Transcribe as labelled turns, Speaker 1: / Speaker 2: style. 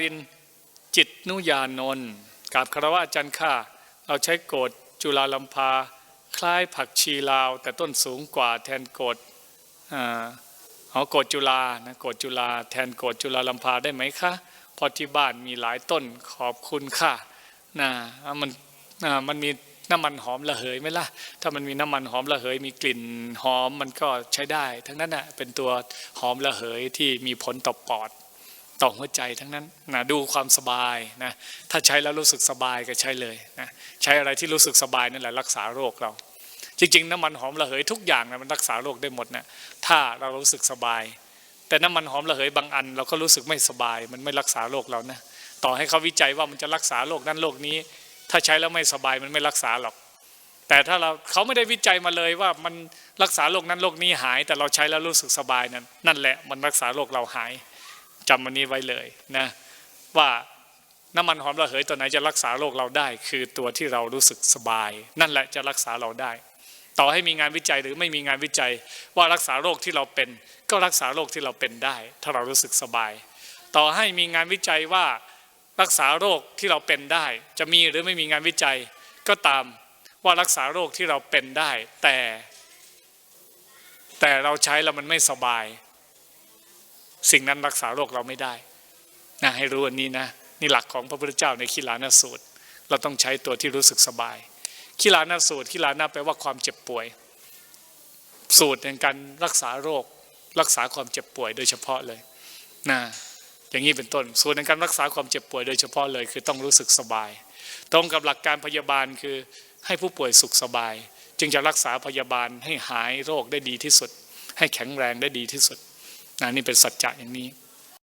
Speaker 1: รินจิตนุยานนท์กราบคารวะอาจารย์ค่ะเราใช้โกดจุฬาลัมพา คล้ายผักชีลาว แต่ต้นสูงกว่าแทนโกดอ่าเอาโกดจุฬานะโกดจุฬาแทนโกดจุฬาลัมพาได้ไหมคะพอที่บ้านมีหลายต้นขอบคุณค่ะนะอะมันอ่ามันมีน้ำมันหอมระเหยไหมล่ะ ถ้ามันมีน้ำมันหอมระเหย มีกลิ่นหอมมันก็ใช้ได้ ทั้งนั้นน่ะเป็นตัวหอมระเหยที่มีผลต่อปอด ต่อหัวใจทั้งนั้นนะดูความสบายนะถ้าใช้แล้วรู้สึกสบายก็ใช้เลยนะใช้อะไรที่รู้สึกสบายนั่นแหละรักษาโรคเรา จริงๆ น้ำมันหอมระเหยทุกอย่างนะมันรักษาโรคได้หมดนะถ้าเรารู้สึกสบาย แต่น้ำมันหอมระเหยบางอัน เราก็รู้สึกไม่สบาย มันไม่รักษาโรคเรานะต่อให้เขาวิจัยว่ามันจะรักษาโรคนั้นโรคนี้ ถ้าใช้แล้วไม่สบายมันไม่รักษาหรอก แต่ถ้าเราเขาไม่ได้วิจัยมาเลยว่ามันรักษาโรคนั้นโรคนี้หาย แต่เราใช้แล้วรู้สึกสบายนั้นนั่นแหละมันรักษาโรคเราหาย จำมันนี้ไว้เลยนะว่าน้ำมันหอมระเหยตัวไหนจะรักษาโรคเราได้ คือตัวที่เรารู้สึกสบาย นั่นแหละจะรักษาเราได้ ต่อให้มีงานวิจัยหรือไม่มีงานวิจัย ว่ารักษาโรคที่เราเป็น ก็รักษาโรคที่เราเป็นได้ ถ้าเรารู้สึกสบาย ต่อให้มีงานวิจัยว่ารักษาโรคที่เราเป็นได้ จะมีหรือไม่มีงานวิจัย ก็ตามว่ารักษาโรคที่เราเป็นได้ แต่ แต่เราใช้แล้วมันไม่สบาย สิ่งนั้นรักษาโรคเราไม่ได้นะให้รู้อันนี้นะนี่หลักของพระพุทธเจ้าในขีลานาสูตร เราต้องใช้ตัวที่รู้สึกสบายขีลานาสูตรขีลานาแปลว่าความเจ็บป่วย สูตรในการรักษาโรค รักษาความเจ็บป่วยโดยเฉพาะเลยนะอย่างนี้เป็นต้นสูตรในการรักษาความเจ็บป่วยโดยเฉพาะเลยคือต้องรู้สึกสบาย ตรงกับหลักการพยาบาลคือให้ผู้ป่วยสุขสบาย จึงจะรักษาพยาบาลให้หายโรคได้ดีที่สุด ให้แข็งแรงได้ดีที่สุด นี่เป็นสัจจะอย่างนี้